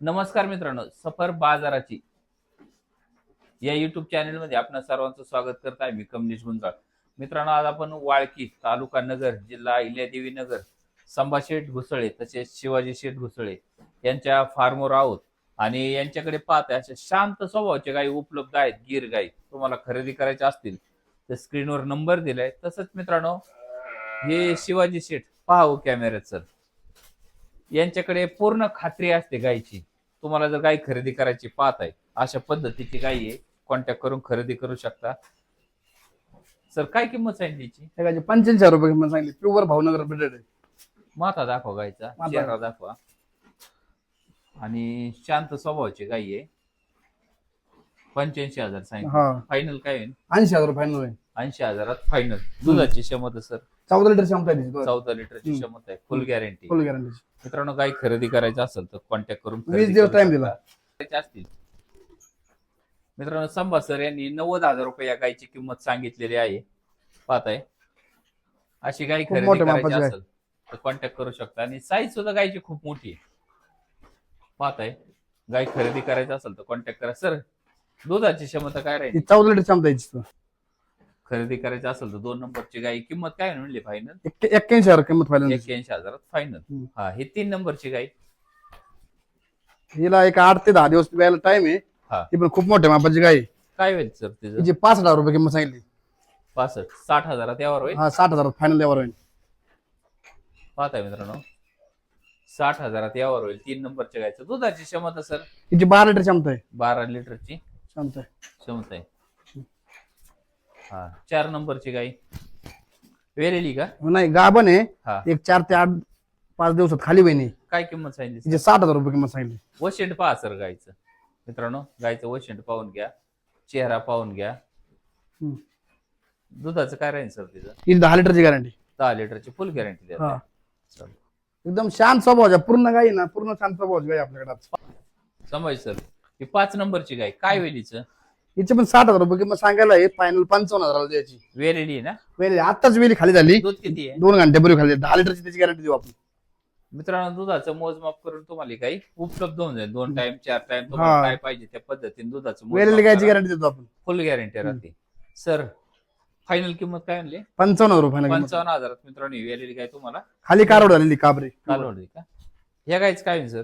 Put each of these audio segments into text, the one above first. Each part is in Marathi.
नमस्कार मित्रांनो सफर बाजाराची. या युट्यूब चॅनलमध्ये आपणा सर्वांचं स्वागत करत आहे. मी कमलेश गुंजाळ. मित्रांनो आज आपण वाळकी तालुका नगर जिल्हा इल्यादेवी नगर संभाशेठ घुसळे तसेच शिवाजी शेठ घुसळे यांच्या फार्मवर आहोत. आणि यांच्याकडे पाहत अशा शांत स्वभावाचे गायी उपलब्ध आहेत गिर गायी तुम्हाला खरेदी करायच्या असतील तर स्क्रीनवर नंबर दिलाय. तसंच मित्रांनो हे शिवाजी शेठ पाहू कॅमेऱ्यात सर यांच्याकडे पूर्ण खात्री असते गायची तुम्हाला जर गाय खरेदी करायची पाहत आहे अशा पद्धतीची गाय आहे कॉन्टॅक्ट करून खरेदी करू शकता. सर काय किंमत सांगितली याची? पंच्याऐंशी हजार रुपये किंमत सांगितली. प्युअर भावनगर ब्रिडेड आहे. माथा दाखवा गायचा माथा. चेहरा दाखवा. आणि शांत स्वभावाची गाय आहे. पंच्याऐंशी हजार सांगितलं. हा. फायनल काय होईल? ऐंशी हजार फायनल आहे ऐंशी हजारात फायनल दुधाची क्षमता सर? चौदा लिटर क्षमता आहे तिची चौदा लिटरची हम्म. क्षमता आहे फुल गॅरंटी फुल गॅरंटीची मित्रांनो गाय खरेदी करायचं असेल तर कॉन्टॅक्ट करून वीस खरेदी दिवस करू शकता. दिला. असतील. मित्रांनो संभा सर यांनी नव्वद हजार रुपये या गायची किंमत सांगितलेली आहे. पाहताय. अशी गाय खूप खरेदी मोठ्या करायची मापाची गाय. असेल तर कॉन्टॅक्ट करू शकता. आणि साईज सुद्धा गायची खूप मोठी आहे. पाहताय. गाय खरेदी करायची असेल तर कॉन्टॅक्ट करा. सर दुधाची क्षमता काय राहील? ती चौदा लिटर क्षमता आहे खरेदी करायची असेल तर दोन नंबरची गाय किंमत काय म्हणली? फायनल एक्के- एक्क्याऐंशी हजार किंमत फायनल एक्क्याऐंशी हजारात फायनल. हा हे तीन नंबरची गाय हिला एक आठ ते दहा दिवस प्यायला टाइम आहे. हा. ती पण खूप मोठ्या मापाची गाय आहे. काय होईल सर तिचं? तिची पाच हजार रुपये किंमत सांगितली. पासष्ट साठ हजारात यावर होईल? हा साठ हजार फायनल यावर होईल. पाहताय मित्रांनो. साठ हजारात यावर होईल तीन नंबरच्या गायचं दुधाची क्षमता सर तिची बारा लिटर क्षमता आहे. बारा लिटरची? क्षमता आहे. क्षमता आहे. हा. चार नंबरची गाय वेलेली का? नाही गाभण आहे. हा. एक चार ते आठ पाच दिवसात खाली बहिणी. काय किंमत सांगितली? तिचे साठ हजार रुपये किंमत सांगितली. वशेंड पहा सर गायचं मित्रांनो गायचं वशेंड पाहून घ्या. चेहरा पाहून घ्या. हम्म. दुधाचं काय राहील सर तिचं? दहा लिटरची गॅरंटी दहा लिटरची फुल गॅरंटी द्या हा. एकदम शांत स्वभावाच्या पूर्ण गाई ना पूर्ण शांत स्वभावाची गाई आपल्याकडे आज. समज सर ही पाच नंबरची गाय काय वेलीचं? हिचे पण साठ हजार रुपये किंमत सांगायला आहे फायनल पंचावन्न हजाराला द्यायची वेलेली आहे ना? वेली आताच वेली खाली झाली. दूध किती आहे? दोन घंट्यापूर्वी खाली झाली. दहा लिटरची त्याची गॅरंटी देऊ आपण. मित्रांनो दुधाचं मोजमाप करून तुम्हाला काही उपलब्ध होऊन जाईल. दोन टाइम चार टाइम हा. काय पाहिजे त्या पद्धतीने दुधाचं वेलेली गायची गॅरंटी देतो आपण? फुल गॅरंटी राहते. सर फायनल किंमत काय म्हणली पंचावन्न हजार रुपये किंमत. पंचावन्न हजारात मित्रांनो ही वेलेली गाय तुम्हाला? खाली कारवड झालेली काबरी. कालवडी का? ह्या गायचं काय सर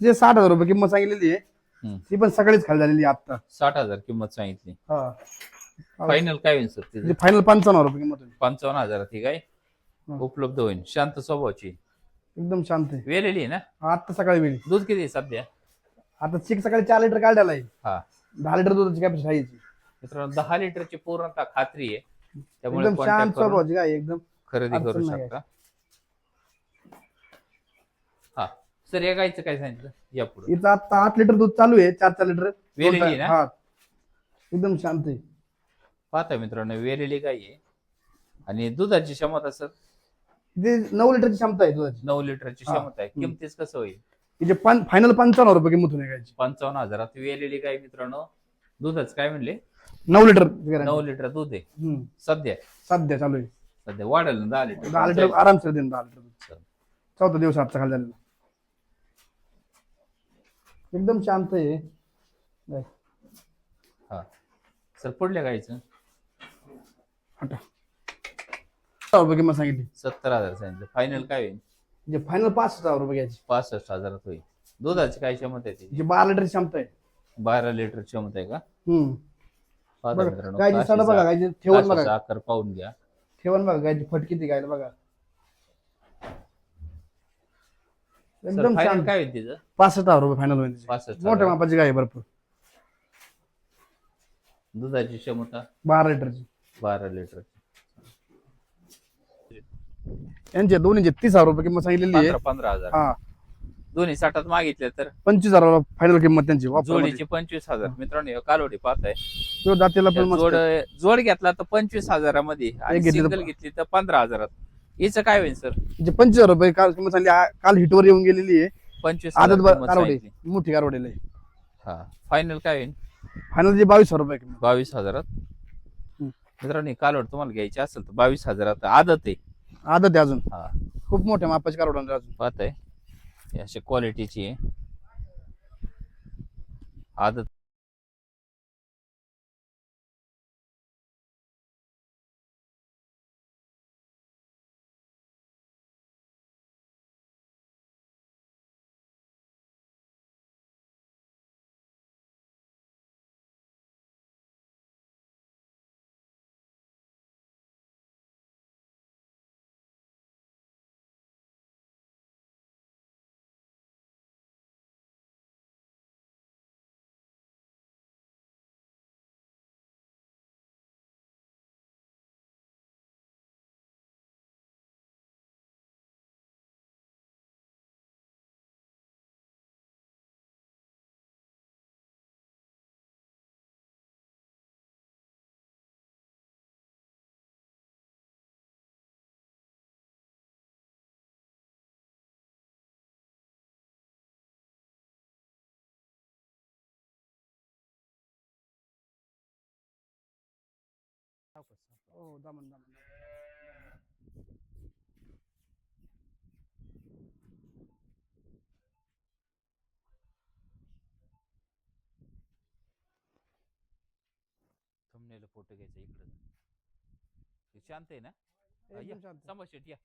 तिचे साठ हजार रुपये किंमत सांगितलेली आहे. ती पण सकाळीच खाली झालेली आहे आता साठ हजार किंमत सांगितली. फायनल काय होईल सर तिचं? फायनल पंचावन्न हजार रुपये किंमत होईल. पंचावन्न हजारात ही गाय हा. उपलब्ध होईल. शांत स्वभावाची. एकदम शांत आहे. वेलेली आहे ना? आता सकाळी वेली दूध किती आहे सध्या? आता चिक सकाळी चार लिटर काढलेला आहे. हा. दहा लिटर दुधाची कॅपॅसिटी आहे. मित्रांनो दहा लिटरची पूर्णतः खात्री आहे. त्यामुळे एकदम शांत करून स्वभावाची आहे, एकदम खरेदी करू नाही शकता हा सर या गायचं काय सांगितलं? या पुढे. हिचं आता आठ लिटर दूध चालू आहे चार चार लिटर. वेलेली आहे ना? हा. एकदम शांत आहे. पाहता मित्रांनो वेलेली गाय आहे. आणि दुधाची क्षमता सर? नऊ लिटरची क्षमता आहे दुधाची. नऊ लिटरची हा. क्षमता आहे. किमतीच कसं होईल? तिचे फायनल पंचावन्न रुपये किंमत होणे गायची पंचावन्न हजारात वेलेली गाय मित्रांनो दुधच काय म्हणले? नऊ लिटर नऊ लिटर दूध आहे. हम्म. सध्या? सध्या चालू आहे. सध्या वाढेल ना दहा लिटर? दहा लिटर आरामशीर देईन दहा लिटर दूध. चौथा दिवस आजचा खाली झालेला. एकदम शांत आहे. हा. सर पुढल्या गायचं हटा. हजार रुपये किंमत सांगितली. सत्तर हजार सांगितलं. फायनल काय होईल? म्हणजे फायनल पाच हजार रुपये घ्यायची. पासष्ट हजारात होईल. दुधाची काय क्षमता आहे त्याची म्हणजे बारा लिटरची क्षमता आहे. बारा लिटर क्षमता आहे का? हम्म. पाहता बघा मित्रांनो गायची सडा बघा काशीचा- गायची ठेवण काशीचा बघा. आकार पाहून घ्या. ठेवण बघा गायची फटकी ती गायला बघा सर एकदम फायनल शांत. काय होईल तिचं? पासष्ट हजार रुपये फायनल होईल तिची. पासष्ट मोठ्या हजार. मापाची गाय आहे भरपूर. दुधाची क्षमता बारा लिटरची. बारा लिटर यांचे दोन्हीचे तीस हजार रुपये किंमत सांगितलेली आहे. पंधरा पंधरा हजार. हा. दोन्ही साठात मागितले तर? पंचवीस हजार फायनल किंमत त्यांची. जोडीची पंचवीस हजार. मित्रांनो कालोडी पाहताय तो जातीला पण जोड आहे. जोड घेतला तर पंचवीस हजारामध्ये आणि एक घेतली तर- सिंगल घेतली तर पंधरा हजारात. हिचं काय होईल सर तिचे पंचवीस हजार रुपये काल किंमत सांगली आ- काल हिटवर येऊन गेलेली आहे. पंचवीस आदत हजार किंमत कारवडे सांगितली. मोठी कारवडेला आहे. हा. फायनल काय होईल? फायनल जे बावीस हजार रुपये किंमत. बावीस हजारात? हम्म. मित्रांनो ही कालोड तुम्हाला घ्यायची असेल तर बावीस हजारात आदत आहे. आदत आहे अजून. हा. खूप मोठ्या मापाची कारवड अजून. पाहताय. ही अशी क्वालिटीची आहे. आदत. हो दमन दमन thumbnail फोटो घ्यायचा इकडं. हे शांत आहे ना? हा, या. एकदम शांत शेट या.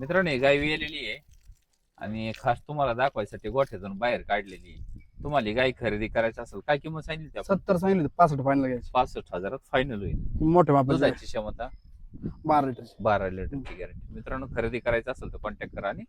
मित्रांनो ही गाय विलेली आहे. आणि खास तुम्हाला दाखवायसाठी गोठ्यातून बाहेर काढलेली आहे. तुम्हाला ही गाय खरेदी करायची असेल काय किंमत सांगितली आपण? सत्तर सांगितले पासष्ट फायनल घ्यायचे. पासष्ट हजारात फायनल होईल. मोठे मापाचे दुधाची क्षमता? बारा लिटर बारा लिटरची गॅरंटी मित्रांनो खरेदी करायचं असेल तर कॉन्टॅक्ट करा आणि